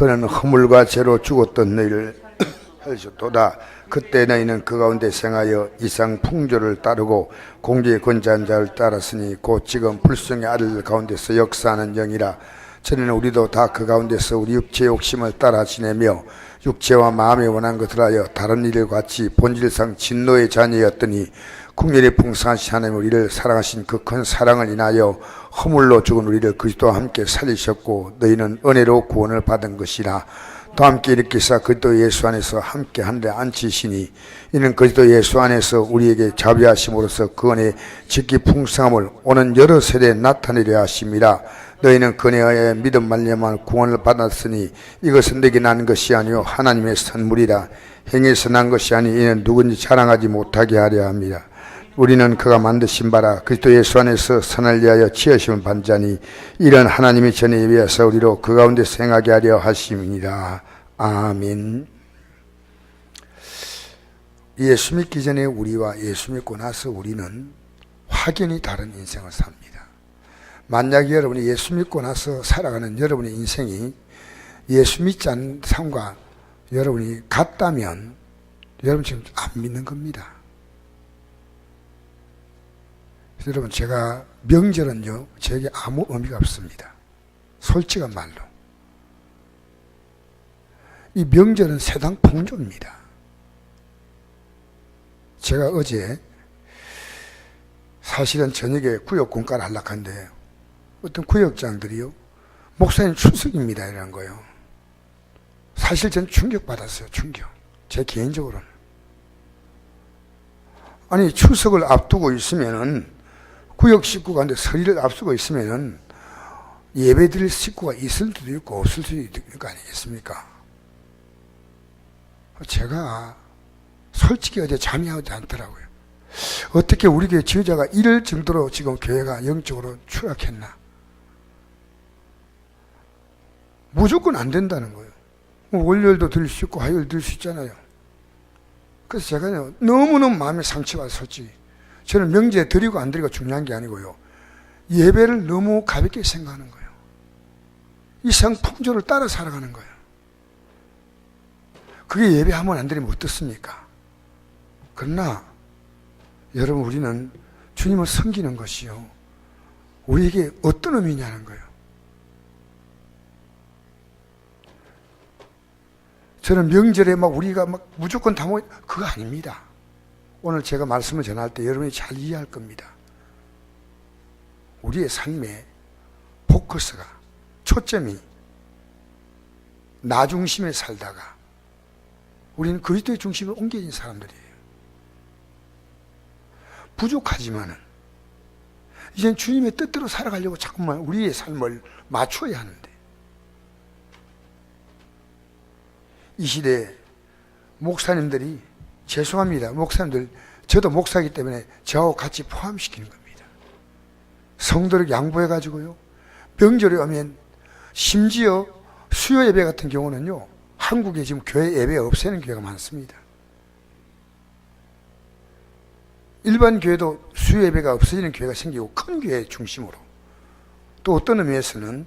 그는 허물과 죄로 죽었던 너희를 하셨도다. 그때 너희는 그 가운데 생하여 이상 풍조를 따르고 공주의 권자한 자를 따랐으니 곧 지금 불성의 아들 가운데서 역사하는 영이라. 전에는 우리도 다 그 가운데서 우리 육체의 욕심을 따라 지내며 육체와 마음에 원한 것을 하여 다른 일을 같이 본질상 진노의 자녀였더니 국률의 풍성하신 하나님 우리를 사랑하신 그 큰 사랑을 인하여 허물로 죽은 우리를 그리스도와 함께 살리셨고 너희는 은혜로 구원을 받은 것이라. 또 함께 일으키사 그리스도 예수 안에서 함께 한데 앉히시니 이는 그리스도 예수 안에서 우리에게 자비하심으로써 그 은혜의 직기 풍성함을 오는 여러 세대에 나타내려 하심이라. 너희는 그네하여 믿음 말려만 구원을 받았으니 이것은 내게 난 것이 아니요 하나님의 선물이라. 행해서 난 것이 아니 이는 누군지 자랑하지 못하게 하려 합니다 우리는 그가 만드신 바라 그리스도 예수 안에서 선을 위하여 지으심을 받자니 이런 하나님이 전에 예비하사 우리로 그 가운데 생하게 하려 하심이니라. 아멘. 예수 믿기 전에 우리와 예수 믿고 나서 우리는 확연히 다른 인생을 삽니다. 만약에 여러분이 예수 믿고 나서 살아가는 여러분의 인생이 예수 믿지 않는 삶과 여러분이 같다면 여러분 지금 안 믿는 겁니다 그래서 여러분 제가 명절은요 저에게 아무 의미가 없습니다. 솔직한 말로 이 명절은 세상 풍조입니다. 제가 어제 사실은 저녁에 구역 공과를 하는데 어떤 구역장들이요 목사님 출석입니다 이런 거요. 사실 전 충격받았어요 충격 제 개인적으로는 아니 추석을 앞두고 있으면은 구역 식구가 근데 서리를 앞서고 있으면은 예배 드릴 식구가 있을 수도 있고 없을 수도 있을 거 아니겠습니까? 제가 솔직히 어제 잠이 오지 않더라고요. 어떻게 우리 교회 지휘자가 이럴 정도로 지금 교회가 영적으로 추락했나? 무조건 안 된다는 거예요. 뭐 월요일도 드릴 수 있고 화요일 드릴 수 있잖아요. 그래서 제가 너무너무 마음에 상처가 솔직히. 저는 명제 드리고 안 드리고 중요한 게 아니고요. 예배를 너무 가볍게 생각하는 거예요. 이상 풍조를 따라 살아가는 거예요. 그게 예배하면 안 드리면 어떻습니까? 그러나 여러분 우리는 주님을 섬기는 것이요. 우리에게 어떤 의미냐는 거예요. 저는 명절에 막 우리가 막 무조건 다 모이 그거 아닙니다. 오늘 제가 말씀을 전할 때 여러분이 잘 이해할 겁니다. 우리의 삶의 포커스가 초점이 나 중심에 살다가 우리는 그리스도의 중심을 옮겨진 사람들이에요. 부족하지만은 이젠 주님의 뜻대로 살아가려고 자꾸만 우리의 삶을 맞춰야 하는데 이 시대에 목사님들이 죄송합니다. 목사님들, 저도 목사이기 때문에 저하고 같이 포함시키는 겁니다. 성도를 양보해가지고요. 명절에 오면 심지어 수요 예배 같은 경우는요. 한국에 지금 교회 예배 없애는 교회가 많습니다. 일반 교회도 수요 예배가 없어지는 교회가 생기고 큰 교회 중심으로 또 어떤 의미에서는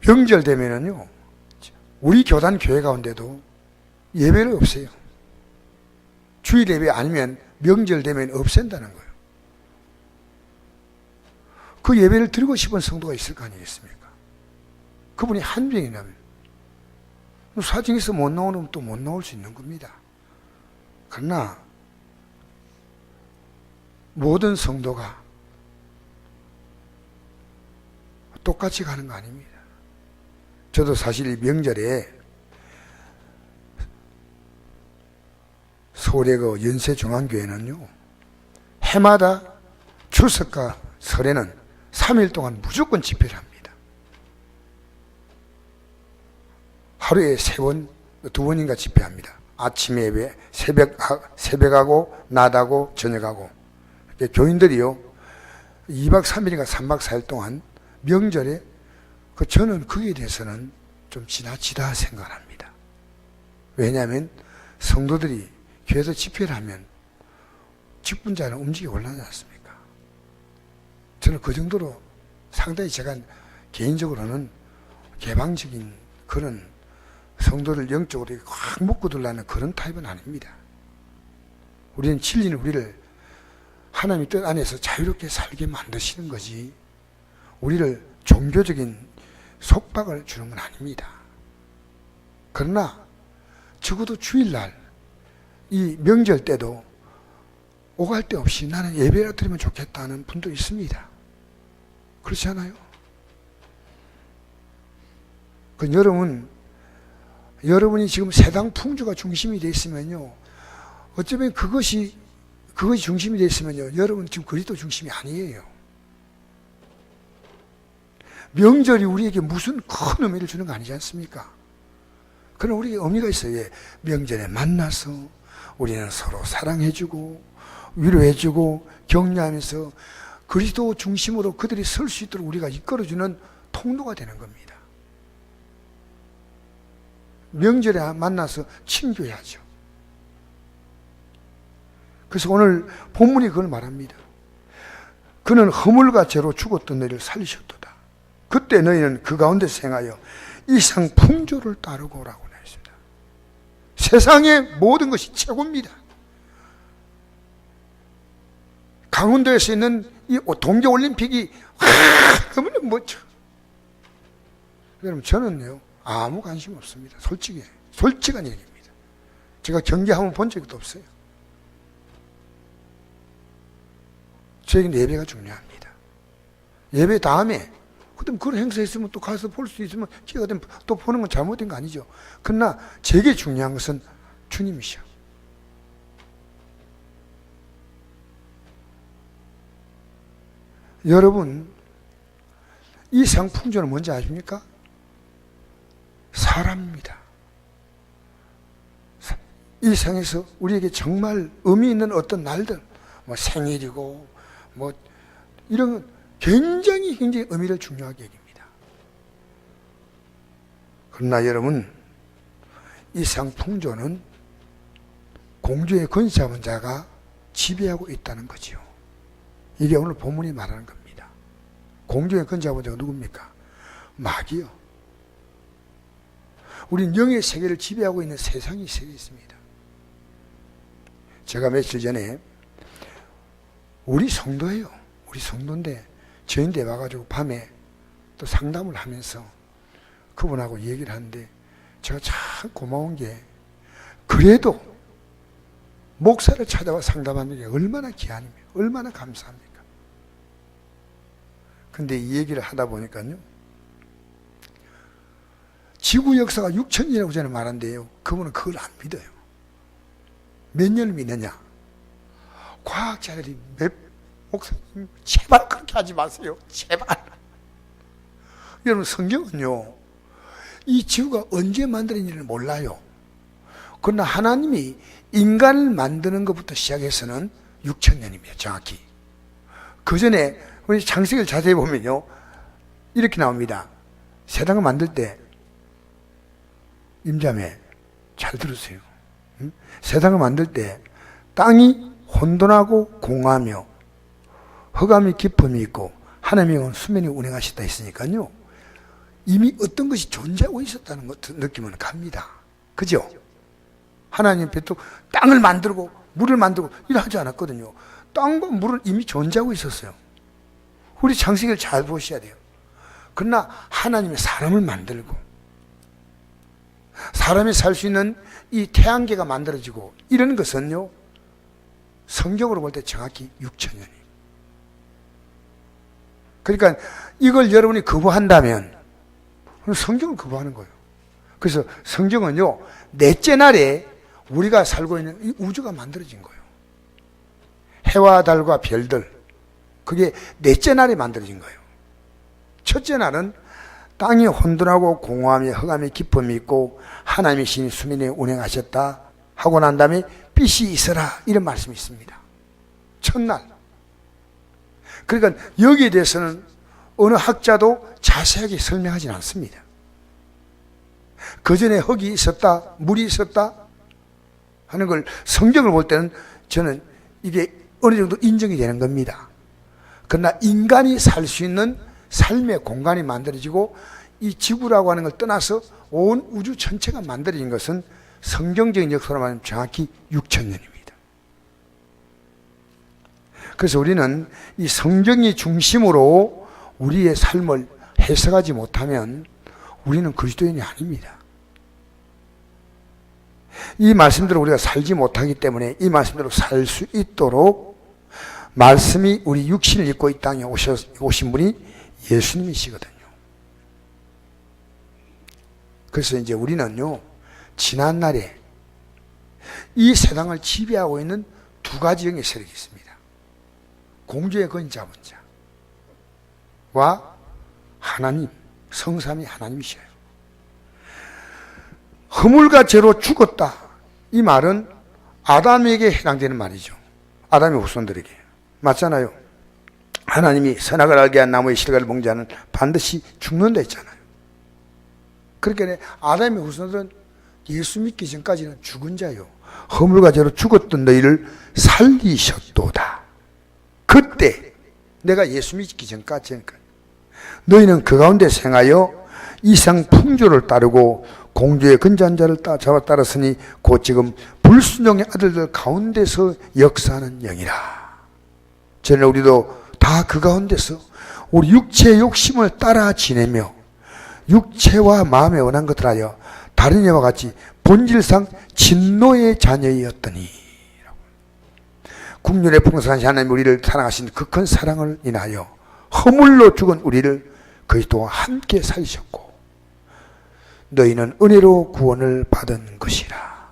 명절 되면은요. 우리 교단 교회 가운데도 예배를 없애요. 주일 예배 아니면 명절 되면 없앤다는 거예요. 그 예배를 드리고 싶은 성도가 있을 거 아니겠습니까? 그분이 한 명이라면 사정에서 못 나오면 또못 나올 수 있는 겁니다. 그러나 모든 성도가 똑같이 가는 거 아닙니다. 저도 사실 명절에 서울의 그 연세중앙교회는요, 해마다 출석과 설에는 3일 동안 무조건 집회를 합니다. 하루에 세 번, 두 번인가 집회합니다. 아침 예배, 새벽, 새벽하고, 낮하고, 저녁하고. 교인들이요, 2박 3일인가 3박 4일 동안 명절에, 그 저는 거기에 대해서는 좀 지나치다 생각합니다. 왜냐하면 성도들이 교회에서 집회를 하면 직분자는 움직이 올라가지 않습니까? 저는 그 정도로 상당히 제가 개인적으로는 개방적인 그런 성도들 영적으로 확 묶어둘라는 그런 타입은 아닙니다. 우리는 진리는 우리를 하나님의 뜻 안에서 자유롭게 살게 만드시는 거지. 우리를 종교적인 속박을 주는 건 아닙니다. 그러나 적어도 주일날 이 명절 때도 오갈 데 없이 나는 예배라 드리면 좋겠다는 분도 있습니다. 그렇지 않아요? 그 여러분, 여러분이 지금 세당 풍조가 중심이 돼 있으면요. 어쩌면 그것이, 그것이 중심이 돼 있으면요. 여러분 지금 그리스도 중심이 아니에요. 명절이 우리에게 무슨 큰 의미를 주는 거 아니지 않습니까? 그럼 우리에게 의미가 있어요. 예, 명절에 만나서 우리는 서로 사랑해주고 위로해주고 격려하면서 그리스도 중심으로 그들이 설 수 있도록 우리가 이끌어주는 통로가 되는 겁니다. 명절에 만나서 친교해야죠. 그래서 오늘 본문이 그걸 말합니다. 그는 허물과 죄로 죽었던 너희를 살리셨도다. 그때 너희는 그 가운데 생하여 이상 풍조를 따르고 오라고. 세상의 모든 것이 최고입니다. 강원도에서 있는 이 동계올림픽이 너무나 멋져. 여러분 저는요 아무 관심 없습니다. 솔직히 솔직한 얘기입니다. 제가 경기 한번 본 적도 없어요. 저에게는 예배가 중요합니다. 예배 다음에 그다음 그런 행사 있으면 또 가서 볼 수 있으면 기회가 되면 또 보는 건 잘못된 거 아니죠. 그러나 제게 중요한 것은 주님이셔. 여러분 이 상풍조는 뭔지 아십니까? 사람입니다. 이 상에서 우리에게 정말 의미 있는 어떤 날들, 뭐 생일이고 뭐 이런 굉장히 굉장히 의미를 중요하게 여깁니다. 그러나 여러분 이 상풍조는 공주의 잡은 자가 지배하고 있다는 거지요. 이게 오늘 본문이 말하는 겁니다. 공주의 잡은 자가 누굽니까? 마귀요. 우린 영의 세계를 지배하고 있는 세상이 세계 있습니다. 제가 며칠 전에 우리 성도예요. 우리 성도인데 저인데 와가지고 밤에 또 상담을 하면서 그분하고 얘기를 하는데 제가 참 고마운 게 그래도 목사를 찾아와 상담하는 게 얼마나 기한이며 얼마나 감사합니까? 근데 이 얘기를 하다 보니까요. 지구 역사가 6천년이라고 저는 말한대요. 그분은 그걸 안 믿어요. 몇 년을 믿느냐? 과학자들이 몇 목사님 제발 그렇게 하지 마세요. 제발. 여러분 성경은요. 이 지구가 언제 만들어진지를 몰라요. 그러나 하나님이 인간을 만드는 것부터 시작해서는 6천 년입니다. 정확히. 그 전에 우리 창세기를 자세히 보면요. 이렇게 나옵니다. 세상을 만들 때 임자매 잘 들으세요. 응? 세상을 만들 때 땅이 혼돈하고 공하며 흑암이 깊음이 있고 하나님은 수면이 운행하시다 했으니까요. 이미 어떤 것이 존재하고 있었다는 것 느낌은 갑니다. 그죠? 하나님 또 땅을 만들고 물을 만들고 이러 하지 않았거든요. 땅과 물은 이미 존재하고 있었어요. 우리 창세기를 잘 보셔야 돼요. 그러나 하나님이 사람을 만들고 사람이 살 수 있는 이 태양계가 만들어지고 이런 것은요. 성경으로 볼 때 정확히 6천 년이. 그러니까 이걸 여러분이 거부한다면 성경을 거부하는 거예요. 그래서 성경은요. 넷째 날에 우리가 살고 있는 이 우주가 만들어진 거예요. 해와 달과 별들. 그게 넷째 날에 만들어진 거예요. 첫째 날은 땅이 혼돈하고 공허함이 흑암이 깊음이 있고 하나님의 신이 수면에 운행하셨다 하고 난 다음에 빛이 있어라 이런 말씀이 있습니다. 첫날. 그러니까 여기에 대해서는 어느 학자도 자세하게 설명하지는 않습니다. 그 전에 흙이 있었다, 물이 있었다 하는 걸 성경을 볼 때는 저는 이게 어느 정도 인정이 되는 겁니다. 그러나 인간이 살 수 있는 삶의 공간이 만들어지고 이 지구라고 하는 걸 떠나서 온 우주 전체가 만들어진 것은 성경적인 역사로 말하면 정확히 6천 년입니다. 그래서 우리는 이 성경이 중심으로 우리의 삶을 해석하지 못하면 우리는 그리스도인이 아닙니다. 이 말씀대로 우리가 살지 못하기 때문에 이 말씀대로 살 수 있도록 말씀이 우리 육신을 입고 이 땅에 오셨, 오신 분이 예수님이시거든요. 그래서 이제 우리는요, 지난날에 이 세상을 지배하고 있는 두 가지 영의 세력이 있습니다. 공주의 건 잡은 자와 하나님, 성삼이 하나님이셔요. 허물과 죄로 죽었다. 이 말은 아담에게 해당되는 말이죠. 아담의 후손들에게. 맞잖아요. 하나님이 선악을 알게 한 나무의 실과를 먹지 않은 반드시 죽는다 했잖아요. 그렇게 아담의 후손들은 예수 믿기 전까지는 죽은 자요. 허물과 죄로 죽었던 너희를 살리셨도다. 그때 내가 예수 믿기 전까지는 너희는 그 가운데 생하여 이상 풍조를 따르고 공주의 근자한 자를 따, 잡아 따랐으니 곧 지금 불순종의 아들들 가운데서 역사하는 영이라. 저는 우리도 다 그 가운데서 우리 육체의 욕심을 따라 지내며 육체와 마음에 원한 것들 하여 다른 이와 같이 본질상 진노의 자녀이었더니 국륜의 풍성하신 하나님 우리를 사랑하신 그 큰 사랑을 인하여 허물로 죽은 우리를 그리스도와 함께 살리셨고 너희는 은혜로 구원을 받은 것이라.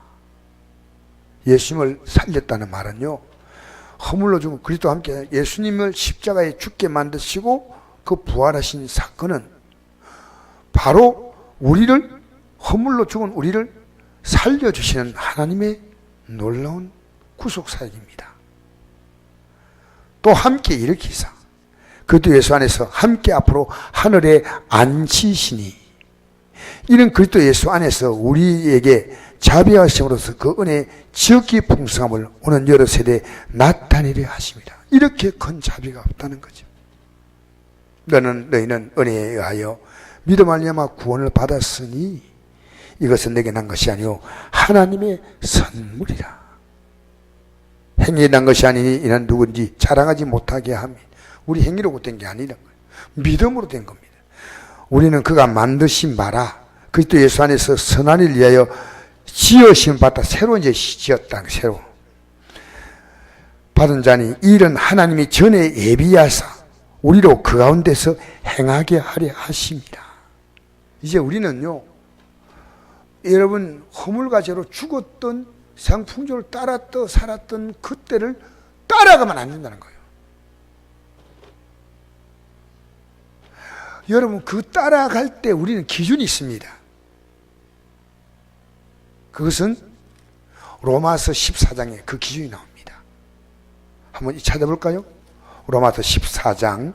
예수님을 살렸다는 말은요. 허물로 죽은 그리스도와 함께 예수님을 십자가에 죽게 만드시고 그 부활하신 사건은 바로 우리를 허물로 죽은 우리를 살려주시는 하나님의 놀라운 구속 사역입니다. 또 함께 일으키사 그리스도 예수 안에서 함께 앞으로 하늘에 앉히시니 이런 그리스도 예수 안에서 우리에게 자비하심으로써 그 은혜의 지극히 풍성함을 오는 여러 세대에 나타내려 하십니다. 이렇게 큰 자비가 없다는 거죠. 너는 너희는 은혜에 의하여 믿음 알리마 구원을 받았으니 이것은 내게 난 것이 아니요 하나님의 선물이라. 행위에 난 것이 아니니 이는 누군지 자랑하지 못하게 함이 우리 행위로 된 게 아니란 거예요. 믿음으로 된 겁니다. 우리는 그가 만드신 바라 그리스도 예수 안에서 선한 일 위하여 지으심 받다 새로 이제 지었다 새로 받은 자니 이 일은 하나님이 전에 예비하사 우리로 그 가운데서 행하게 하려 하십니다. 이제 우리는요 여러분 허물과 죄로 죽었던 상풍조를 따랐던 살았던 그때를 따라가면 안 된다는 거예요. 여러분 그 따라갈 때 우리는 기준이 있습니다. 그것은 로마서 14장에 그 기준이 나옵니다. 한번 찾아볼까요? 로마서 14장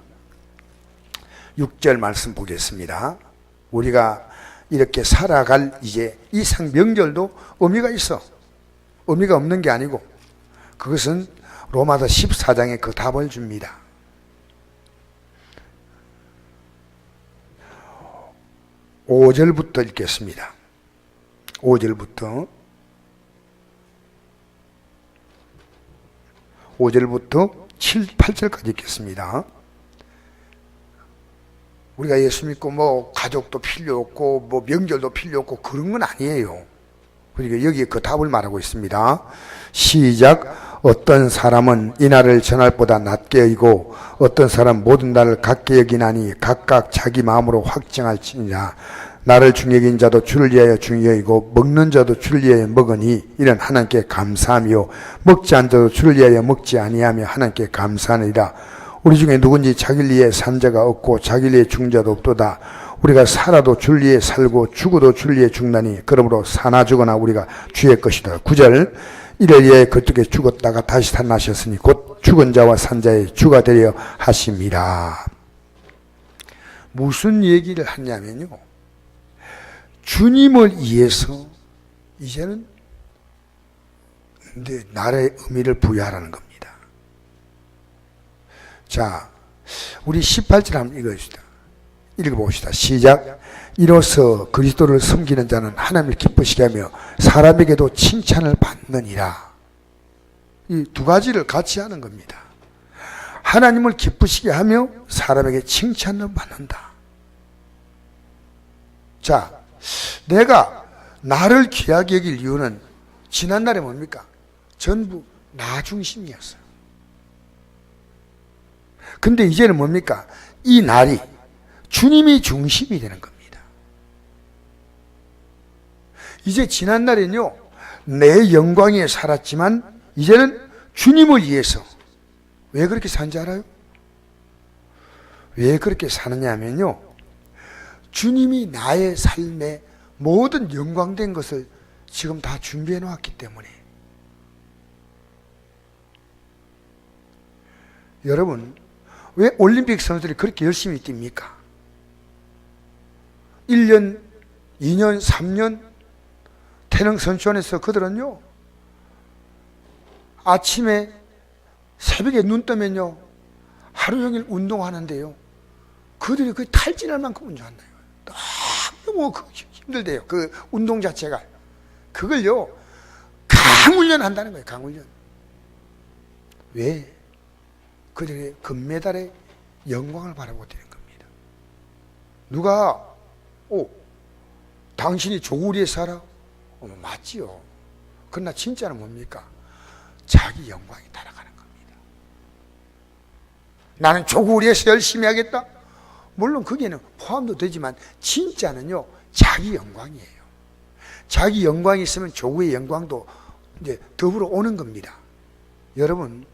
6절 말씀 보겠습니다. 우리가 이렇게 살아갈 이제 이상 명절도 의미가 있어. 의미가 없는 게 아니고 그것은 로마서 14장에 그 답을 줍니다. 5절부터 읽겠습니다. 5절부터 5절부터 7, 8절까지 읽겠습니다. 우리가 예수 믿고 뭐 가족도 필요 없고 뭐 명절도 필요 없고 그런 건 아니에요. 그러니까 여기에 그 답을 말하고 있습니다. 시작. 어떤 사람은 이 날을 전날보다 낮게 여기고 어떤 사람 모든 날을 같게 여기나니 각각 자기 마음으로 확정할지니라. 나를 중여긴 자도 주를 위하여 중여이고 먹는 자도 주를 위하여 먹으니 이는 하나님께 감사하며 먹지 않은 자도 주를 위하여 먹지 아니하며 하나님께 감사하니라. 우리 중에 누군지 자기를 위해 산 자가 없고 자기를 위해 죽은 자도 없도다. 우리가 살아도 위해 살고 죽어도 위해 죽나니 그러므로 사나 죽거나 우리가 주의 것이다. 구절 이를 위해 그쪽에 죽었다가 다시 살나셨으니 곧 죽은 자와 산 자의 주가 되려 하십니다. 무슨 얘기를 하냐면요. 주님을 위해서 이제는 내 나라의 의미를 부여하라는 겁니다. 자, 우리 18절 한번 읽어줍시다. 읽어봅시다. 시작. 이로써 그리스도를 섬기는 자는 하나님을 기쁘시게 하며 사람에게도 칭찬을 받느니라. 이 두 가지를 같이 하는 겁니다. 하나님을 기쁘시게 하며 사람에게 칭찬을 받는다. 자, 내가 나를 귀하게 여길 이유는 지난날에 뭡니까? 전부 나 중심이었어요. 근데 이제는 뭡니까? 이 날이 주님이 중심이 되는 겁니다. 이제 지난날에는요, 내 영광에 살았지만, 이제는 주님을 위해서. 왜 그렇게 산지 알아요? 왜 그렇게 사느냐 하면요, 주님이 나의 삶에 모든 영광된 것을 지금 다 준비해 놓았기 때문에. 여러분, 왜 올림픽 선수들이 그렇게 열심히 뜁니까? 1년, 2년, 3년 태릉 선수원에서 그들은요, 아침에 새벽에 눈 뜨면요, 하루 종일 운동하는데요, 그들이 그 탈진할 만큼 운동한다요. 너무 그 힘들대요. 그 운동 자체가. 그걸요, 강훈련 한다는 거예요, 강훈련. 왜? 그들의 금메달의 영광을 바라고 되는 겁니다. 누가, 오, 당신이 조구리에 살아? 어, 맞지요. 그러나 진짜는 뭡니까? 자기 영광이 따라가는 겁니다. 나는 조구리에서 열심히 하겠다? 물론 거기에는 포함도 되지만 진짜는요, 자기 영광이에요. 자기 영광이 있으면 조구의 영광도 이제 더불어 오는 겁니다. 여러분,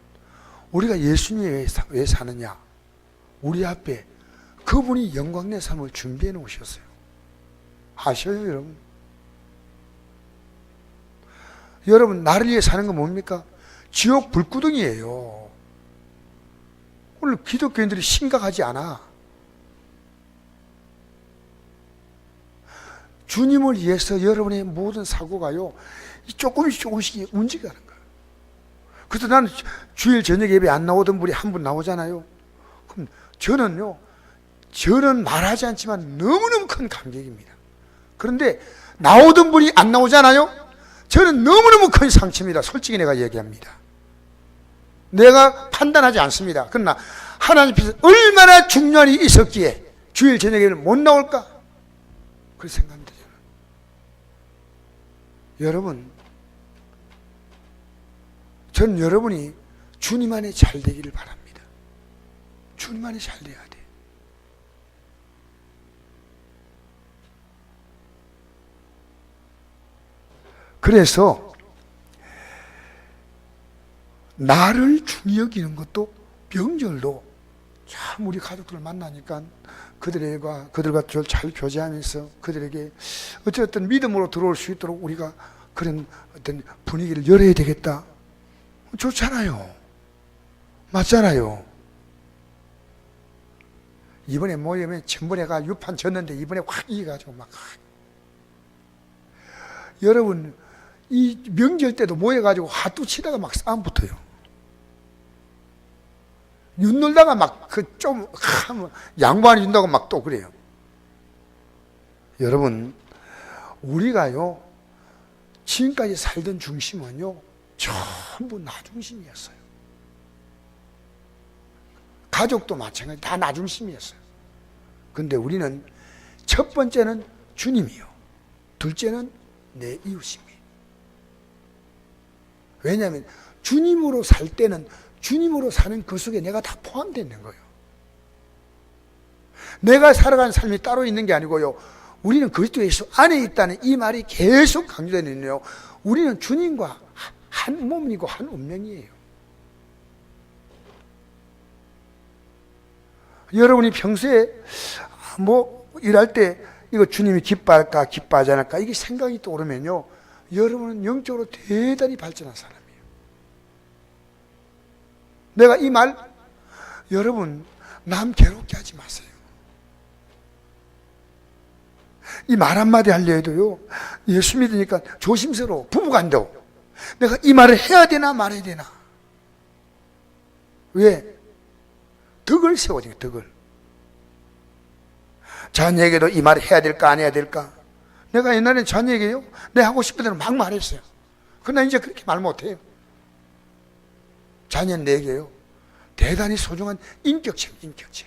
우리가 예수님이 왜, 사느냐? 우리 앞에 그분이 영광의 삶을 준비해 놓으셨어요. 아셔요, 여러분? 여러분, 나를 위해 사는 건 뭡니까? 지옥 불구덩이에요. 오늘 기독교인들이 심각하지 않아. 주님을 위해서 여러분의 모든 사고가요, 조금씩 조금씩 움직여가는 거예요. 그래서 나는 주일 저녁 예배 안 나오던 분이 한 분 나오잖아요. 그럼 저는요, 저는 말하지 않지만 너무너무 큰 감격입니다. 그런데 나오던 분이 안 나오잖아요? 저는 너무너무 큰 상처입니다. 솔직히 내가 얘기합니다. 내가 판단하지 않습니다. 그러나 하나님께서 얼마나 중요한 일이 있었기에 주일 저녁에는 못 나올까? 그렇게 생각합니다. 저는. 여러분, 전 여러분이 주님 안에 잘 되기를 바랍니다. 주님 안에 잘 돼야 돼. 그래서 나를 중히 여기는 것도 명절도 참 우리 가족들을 만나니까 그들과 그들과 잘 교제하면서 그들에게 어쨌든 믿음으로 들어올 수 있도록 우리가 그런 어떤 분위기를 열어야 되겠다. 좋잖아요. 맞잖아요. 이번에 모임에 전번에가 유판 졌는데 이번에 확 이겨가지고 막 여러분 이 명절 때도 모여가지고 하도 치다가 막 싸움 붙어요. 윤 놀다가 막 그 좀 양보하는 윤다고 막 또 그래요. 여러분 우리가요 지금까지 살던 중심은요 전부 나 중심이었어요. 가족도 마찬가지 다 나 중심이었어요. 근데 우리는 첫 번째는 주님이요. 둘째는 내 이웃입니다. 왜냐하면 주님으로 살 때는 주님으로 사는 그 속에 내가 다 포함되어 있는 거예요. 내가 살아가는 삶이 따로 있는 게 아니고요. 우리는 그리스도 예수 안에 있다는 이 말이 계속 강조되는데요. 우리는 주님과 한 몸이고 한 운명이에요. 여러분이 평소에 뭐 일할 때 이거 주님이 기뻐할까 기뻐하지 않을까 이게 생각이 떠오르면요. 여러분은 영적으로 대단히 발전한 사람이에요. 내가 이 말 여러분 남 괴롭게 하지 마세요. 이 말 한마디 하려 해도요. 예수 믿으니까 조심스러워. 부부간도. 내가 이 말을 해야 되나 말아야 되나. 왜? 덕을 세워야 돼, 덕을. 자녀에게도 이 말을 해야 될까 안 해야 될까? 내가 옛날엔 자녀에게요. 내 하고 싶은 대로 막 말했어요. 그러나 이제 그렇게 말 못해요. 자녀는 내게요. 대단히 소중한 인격체, 인격체.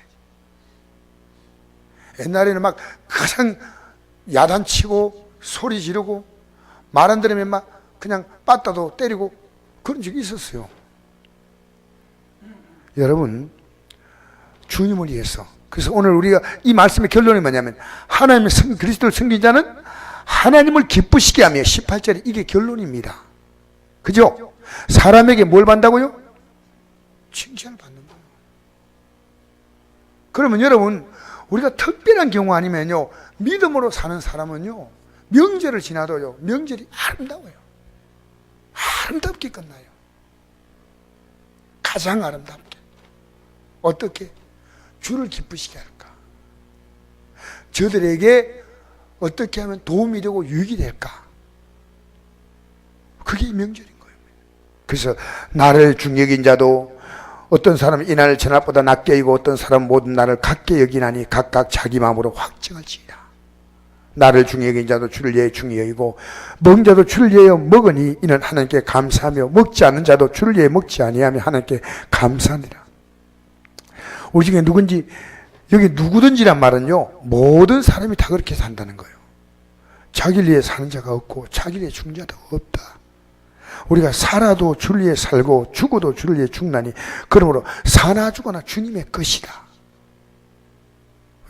옛날에는 막 가장 야단치고 소리 지르고 말 안 들으면 막 그냥 빠따도 때리고 그런 적이 있었어요. 여러분, 주님을 위해서. 그래서 오늘 우리가 이 말씀의 결론이 뭐냐면 하나님의 성, 그리스도를 섬긴 자는 하나님을 기쁘시게 하며 18절에 이게 결론입니다. 그죠? 사람에게 뭘 받는다고요? 칭찬을 받는 거예요. 그러면 여러분, 우리가 특별한 경우 아니면요, 믿음으로 사는 사람은요, 명절을 지나도요, 명절이 아름다워요. 아름답게 끝나요. 가장 아름답게. 어떻게? 주를 기쁘시게 할까? 저들에게 어떻게 하면 도움이 되고 유익이 될까? 그게 이 명절인 거예요. 그래서 나를 여긴 자도 어떤 사람은 이 날을 전날보다 낮게 여기고 어떤 사람은 모든 날을 같게 여기나니 각각 자기 마음으로 확증할지이다. 나를 여긴 자도 주를 예해 중히 여기고 먹은 자도 주를 예해 먹으니 이는 하나님께 감사하며 먹지 않는 자도 주를 예해 먹지 아니하며 하나님께 감사하니라. 우리 중에 누군지 여기 누구든지란 말은요 모든 사람이 다 그렇게 산다는 거예요. 자기를 위해 사는 자가 없고 자기를 위해 죽는 자도 없다. 우리가 살아도 주를 위해 살고 죽어도 주를 위해 죽나니 그러므로 사나 죽거나 주님의 것이다.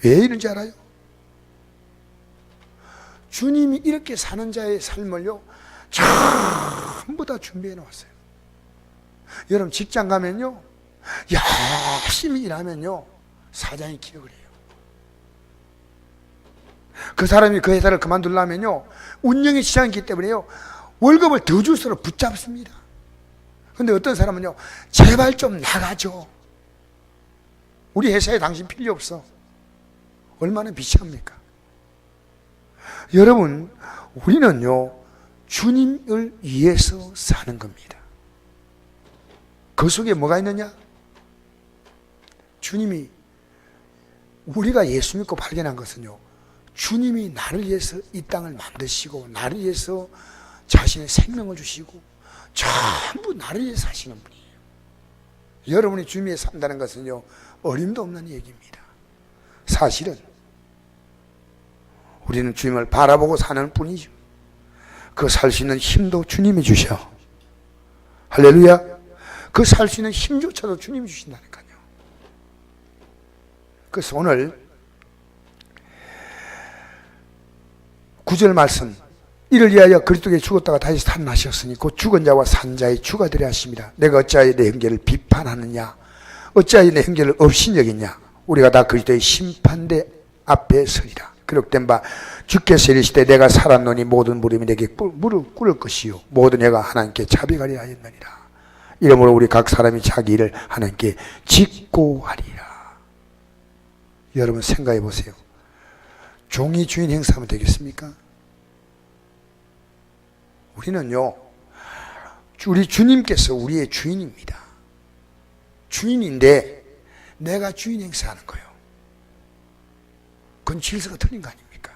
왜 이런지 알아요? 주님이 이렇게 사는 자의 삶을요 전부 다 준비해 놓았어요. 여러분 직장 가면요 열심히 일하면요 사장이 기억을 해요. 그 사람이 그 회사를 그만두려면요 운영의 시장이기 때문에요 월급을 더 줄수록 붙잡습니다. 근데 어떤 사람은요 제발 좀 나가죠. 우리 회사에 당신 필요 없어. 얼마나 비참합니까? 여러분 우리는요 주님을 위해서 사는 겁니다. 그 속에 뭐가 있느냐? 주님이 우리가 예수 믿고 발견한 것은요. 주님이 나를 위해서 이 땅을 만드시고 나를 위해서 자신의 생명을 주시고 전부 나를 위해서 사시는 분이에요. 여러분이 주님 위해 산다는 것은요. 어림도 없는 얘기입니다. 사실은 우리는 주님을 바라보고 사는 뿐이죠. 그 살 수 있는 힘도 주님이 주셔. 할렐루야. 그 살 수 있는 힘조차도 주님이 주신다니까요. 그래서 오늘 구절 말씀 이를 위하여 그리스도께 죽었다가 다시 살아나셨으니 곧 죽은 자와 산 자의 주가 되려 하십니다. 내가 어찌하여 내 형제를 비판하느냐? 어찌하여 내 형제를 업신여기냐? 우리가 다 그리스도의 심판대 앞에 서리라. 기록된 바 주께서 이르시되 내가 살았노니 모든 무릎이 내게 꿇- 무릎 꿇을 것이요. 모든 애가 하나님께 자비하리라 하였느니라. 이러므로 우리 각 사람이 자기 일을 하나님께 짓고 하리라 여러분 생각해 보세요 종이 주인 행사하면 되겠습니까? 우리는요, 우리 주님께서 우리의 주인입니다. 주인인데 내가 주인 행사하는 거예요. 그건 질서가 틀린 거 아닙니까?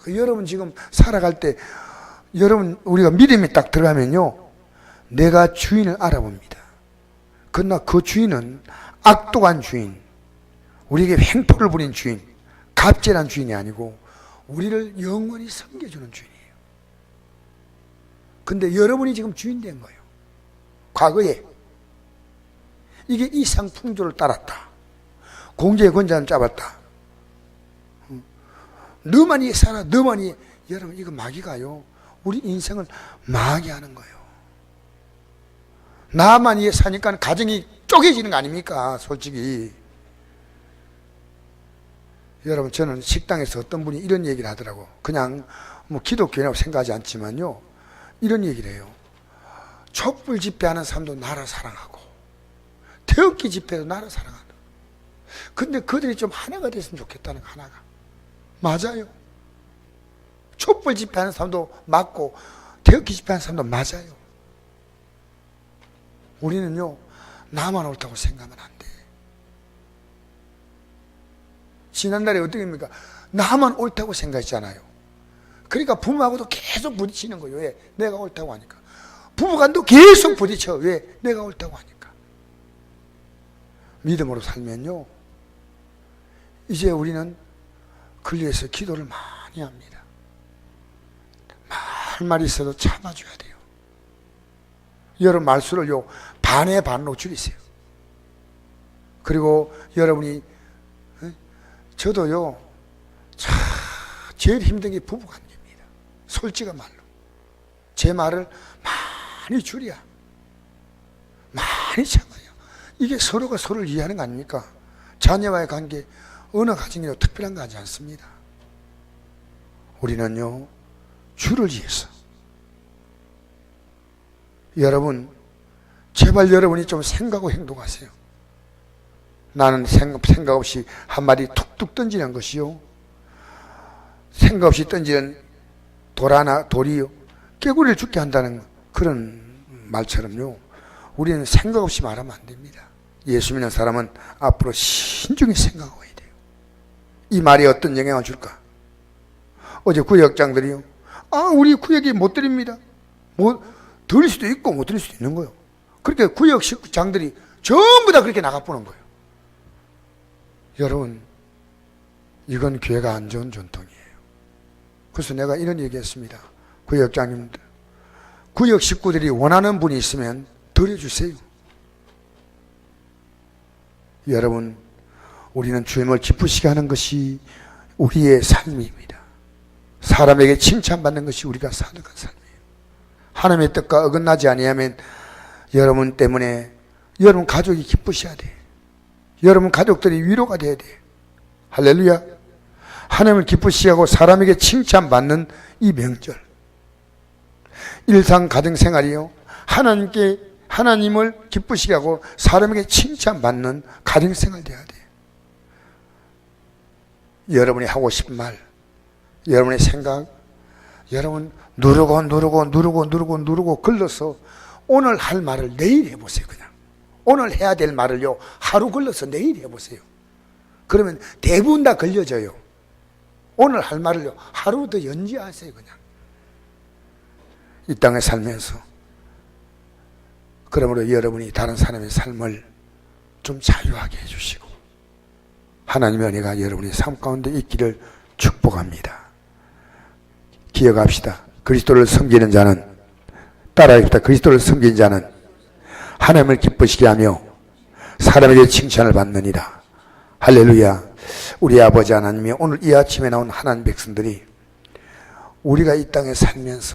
그 여러분 지금 살아갈 때 여러분 우리가 믿음이 딱 들어가면요, 내가 주인을 알아봅니다. 그러나 그 주인은 악독한 주인, 우리에게 횡포를 부린 주인, 갑질한 주인이 아니고 우리를 영원히 섬겨주는 주인이에요. 근데 여러분이 지금 주인 된 거예요. 과거에 이게 이상 풍조를 따랐다. 공제의 권자는 잡았다. 음. 너만이 살아, 너만이 여러분 이거 마귀가요. 우리 인생을 망하게 하는 거예요. 나만 위해 사니까 가정이 쪼개지는 거 아닙니까? 솔직히. 여러분 저는 식당에서 어떤 분이 이런 얘기를 하더라고. 그냥 뭐 기독교라고 생각하지 않지만요. 이런 얘기를 해요. 촛불 집회하는 사람도 나를 사랑하고 태극기 집회도 나를 사랑한다. 근데 그들이 좀 하나가 됐으면 좋겠다는 거 하나가. 맞아요. 촛불 집회하는 사람도 맞고 태극기 집회하는 사람도 맞아요. 우리는요 나만 옳다고 생각하면 안 돼. 지난달에 어떻게입니까? 나만 옳다고 생각했잖아요. 그러니까 부모하고도 계속 부딪히는 거예요. 왜? 내가 옳다고 하니까. 부부간도 계속 부딪혀. 왜? 내가 옳다고 하니까. 믿음으로 살면요. 이제 우리는 위해서 기도를 많이 합니다. 할 말이 있어도 참아줘야 돼요. 여러분 말수를 요, 반의 반으로 줄이세요. 그리고 여러분이, 에? 저도요, 참, 제일 힘든 게 부부 관계입니다. 솔직한 말로. 제 말을 많이 줄여. 많이 참아요. 이게 서로가 서로를 이해하는 거 아닙니까? 자녀와의 관계, 어느 가정이라도 특별한 거 하지 않습니다. 우리는요, 주를 위해서. 여러분, 제발 여러분이 좀 생각하고 행동하세요. 나는 생각, 생각 없이 한 마디 툭툭 던지는 것이요. 생각 없이 던지는 돌 하나, 돌이요. 깨구리를 죽게 한다는 그런 말처럼요. 우리는 생각 없이 말하면 안 됩니다. 예수 믿는 사람은 앞으로 신중히 생각해야 돼요. 이 말이 어떤 영향을 줄까? 어제 구역장들이요. 아, 우리 구역이 못 드립니다. 뭐, 드릴 수도 있고 못 드릴 수도 있는 거예요. 그렇게 구역 식장들이 전부 다 그렇게 나가보는 거예요. 여러분, 이건 교회가 안 좋은 전통이에요. 그래서 내가 이런 얘기 했습니다. 구역장님들. 구역 식구들이 원하는 분이 있으면 드려주세요. 여러분, 우리는 주님을 기쁘시게 하는 것이 우리의 삶입니다. 사람에게 칭찬받는 것이 우리가 사는 삶이에요. 하나님의 뜻과 어긋나지 아니하면 여러분 때문에 여러분 가족이 기쁘셔야 돼. 여러분 가족들이 위로가 돼야 돼. 할렐루야. 하나님을 기쁘시게 하고 사람에게 칭찬받는 이 명절. 일상 가정 생활이요. 하나님께 하나님을 기쁘시게 하고 사람에게 칭찬받는 가정 생활 돼야 돼. 여러분이 하고 싶은 말, 여러분의 생각, 여러분 누르고 누르고 누르고 누르고 누르고 걸러서 오늘 할 말을 내일 해보세요. 그냥 오늘 해야 될 말을요 하루 걸러서 내일 해보세요. 그러면 대부분 다 걸려져요. 오늘 할 말을요 하루 더 연지하세요. 그냥 이 땅에 살면서 그러므로 여러분이 다른 사람의 삶을 좀 자유하게 해주시고 하나님의 은혜가 여러분의 삶 가운데 있기를 축복합니다. 기억합시다. 그리스도를 섬기는 자는 따라합시다. 그리스도를 섬기는 자는 하나님을 기쁘시게 하며 사람에게 칭찬을 받느니라. 할렐루야. 우리 아버지 하나님이 오늘 이 아침에 나온 하나님 백성들이 우리가 이 땅에 살면서